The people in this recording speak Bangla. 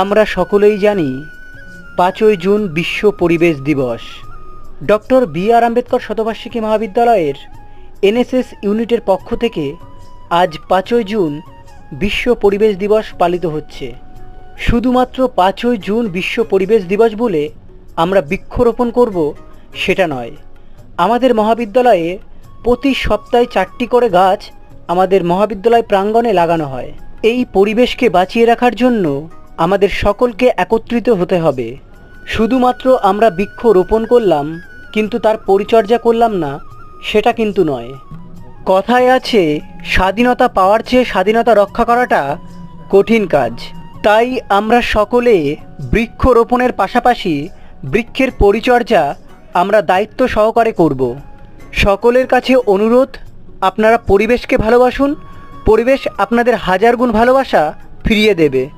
আমরা সকলেই জানি পাঁচই জুন বিশ্ব পরিবেশ দিবস। ডক্টর বি আর আম্বেদকর শতবার্ষিকী মহাবিদ্যালয়ের এনএসএস ইউনিটের পক্ষ থেকে আজ পাঁচই জুন বিশ্ব পরিবেশ দিবস পালিত হচ্ছে। শুধুমাত্র পাঁচই জুন বিশ্ব পরিবেশ দিবস বলে আমরা বৃক্ষরোপণ করব সেটা নয়। আমাদের মহাবিদ্যালয়ে প্রতি সপ্তাহে চারটি করে গাছ আমাদের মহাবিদ্যালয় প্রাঙ্গণে লাগানো হয়। এই পরিবেশকে বাঁচিয়ে রাখার জন্য আমাদের সকলকে একত্রিত হতে হবে। শুধুমাত্র আমরা বৃক্ষ রোপণ করলাম, কিন্তু তার পরিচর্যা করলাম না, সেটা কিন্তু নয়। কথায় আছে, স্বাধীনতা পাওয়ার চেয়ে স্বাধীনতা রক্ষা করাটা কঠিন কাজ। তাই আমরা সকলে বৃক্ষরোপণের পাশাপাশি বৃক্ষের পরিচর্যা আমরা দায়িত্ব সহকারে করব। সকলের কাছে অনুরোধ, আপনারা পরিবেশকে ভালোবাসুন, পরিবেশ আপনাদের হাজার গুণ ভালোবাসা ফিরিয়ে দেবে।